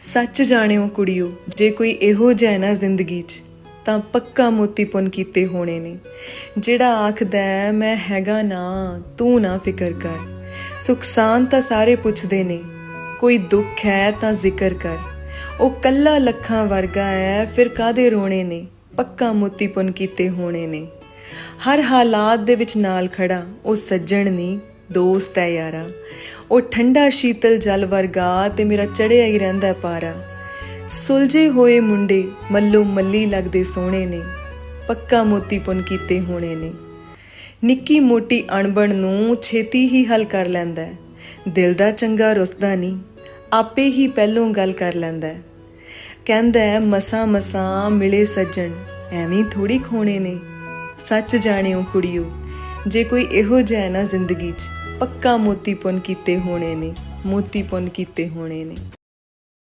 ਸੱਚ ਜਾਣਿਓ ਕੁੜੀਓ, ਜੇ ਕੋਈ ਇਹੋ ਜਿਹਾ ਨਾ ਜ਼ਿੰਦਗੀ 'ਚ, ਤਾਂ ਪੱਕਾ ਮੋਤੀ ਪੁੰਨ ਕੀਤੇ ਹੋਣੇ ਨੇ। ਜਿਹੜਾ ਆਖਦਾ ਮੈਂ ਹੈਗਾ ਨਾ, ਤੂੰ ਨਾ ਫਿਕਰ ਕਰ। ਸੁਖਸਾਨ ਤਾਂ ਸਾਰੇ ਪੁੱਛਦੇ ਨੇ, ਕੋਈ ਦੁੱਖ ਹੈ ਤਾਂ ਜ਼ਿਕਰ ਕਰ। ਉਹ ਕੱਲਾ ਲੱਖਾਂ ਵਰਗਾ ਹੈ, ਫਿਰ ਕਾਦੇ ਰੋਣੇ ਨੇ? ਪੱਕਾ ਮੋਤੀ ਪੁੰਨ ਕੀਤੇ ਹੋਣੇ ਨੇ। ਹਰ ਹਾਲਾਤ ਦੇ ਵਿੱਚ ਨਾਲ ਖੜਾ ਉਹ ਸੱਜਣ ਨਹੀਂ ਦੋਸਤ ਹੈ ਯਾਰਾ। ਉਹ ਠੰਡਾ ਸ਼ੀਤਲ ਜਲ ਵਰਗਾ ਤੇ ਮੇਰਾ ਚੜਿਆ ਹੀ ਰਹਿੰਦਾ ਪਾਰਾ। ਸੁਲਝੇ ਹੋਏ ਮੁੰਡੇ ਮੱਲੋ ਮੱਲੀ ਲੱਗਦੇ ਸੋਹਣੇ ਨੇ, ਪੱਕਾ ਮੋਤੀ ਪੁੰਨ ਕੀਤੇ ਹੋਣੇ ਨੇ। ਨਿੱਕੀ ਮੋਟੀ ਅਣਬਣ ਨੂੰ ਛੇਤੀ ਹੀ ਹੱਲ ਕਰ ਲੈਂਦਾ ਹੈ। ਦਿਲ ਦਾ ਚੰਗਾ ਰੁੱਸਦਾ ਨਹੀਂ, ਆਪੇ ਹੀ ਪਹਿਲੋਂ ਗੱਲ ਕਰ ਲੈਂਦਾ ਹੈ। ਕਹਿੰਦਾ ਹੈ, ਮਸਾਂ ਮਸਾਂ ਮਿਲੇ ਸੱਜਣ, ਐਵੇਂ ਥੋੜੀ ਖੋਣੇ ਨੇ। ਸੱਚ ਜਾਣਿਓ ਕੁੜੀਓ, ਜੇ ਕੋਈ ਇਹੋ ਜਿਹਾ ਹੈ ਨਾ ਜ਼ਿੰਦਗੀ 'ਚ ਪੱਕਾ ਮੋਤੀਪੁੰਨ ਕੀਤੇ ਹੋਣੇ ਨੇ ਮੋਤੀਪੁੰਨ ਕੀਤੇ ਹੋਣੇ ਨੇ।